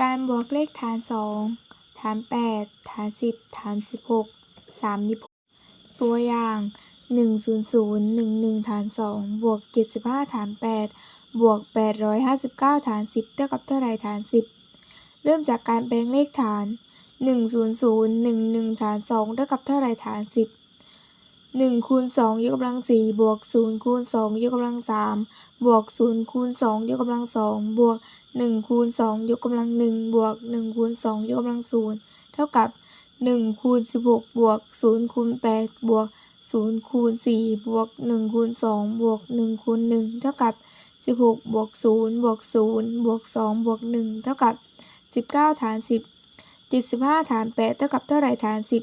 การบวกเลขฐานสองฐานแปดฐานสิบฐานสิบหกสามสิบหกตัวอย่างหนึ่งศูนย์ศูนย์หนึ่งหนึ่งฐานสองบวกเจ็ดสิบห้าฐานแปดบวกแปดร้อยห้าสิบเก้าฐานสิบเท่ากับเท่าไรฐานสิบเริ่มจากการแปลงเลขฐานหนึ่งศูนย์ศูนย์หนึ่งหนึ่งฐานสองเท่ากับเท่าไรฐานสิ บหนึ่งคูณสองยกกำลังสี่บวกศูนย์คูณสองยกกำลังสามบวกศูนย์คูณสองยกกำลังสองบวกหนึ่งคูณสองยกกำลังหนึ่งบวกหนึ่งคูณสองยกกำลังศูนย์เท่ากับหนึ่งคูณสิบหกบวกศูนย์คูณแปดบวกศูนย์คูณสี่บวกหนึ่งคูณสองบวกหนึ่งคูณหนึ่งเท่ากับสิบหกบวกศูนย์บวกศูนย์บวกสองบวกหนึ่งเท่ากับสิบเก้าฐานสิบเจ็ดสิบห้าฐานแปดเท่ากับเท่าไหร่ฐานสิ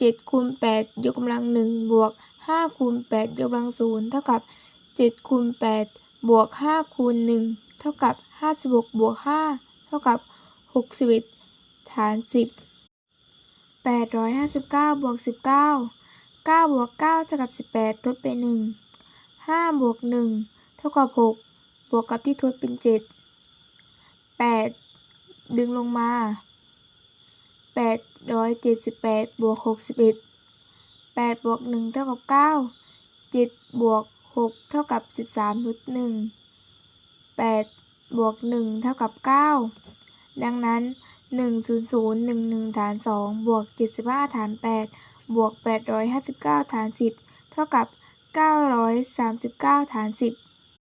บเจ็ดคูณแปดยกกำลังหนึ่งบวกห้าคูณแปดยกกำลังศูนย์เท่ากับเจ็ดคูณแปดบวกห้าคูณหนึ่งเท่ากับห้าสิบหกบวกห้าเท่ากับหกสิบฐานสิบแปดร้อยห้าสิบเก้าบวกสิบเก้าเก้าบวกเก้าเท่ากับสิบแปดทดไปหนึ่งห้าบวกหนึ่งเท่ากับหกบวกกับที่ทดเป็นเจ็ดแปดดึงลงมาแปดร้อยเจ็ดสิบแปดบวกหกสิบเอ็ดแปดบวกหนึ่งเท่ากับเก้าเจ็ดบวกหกเท่ากับสิบสามลดหนึ่งแปดบวกหนึ่งเท่ากับเก้าดังนั้นหนึ่งศูนย์ศูนย์หนึ่งหนึ่งฐานสองบวกเจ็ดสิบห้าฐานแปดบวกแปดร้อยห้าสิบเก้าฐานสิบเท่ากับเก้าร้อยสามสิบเก้าฐานสิบ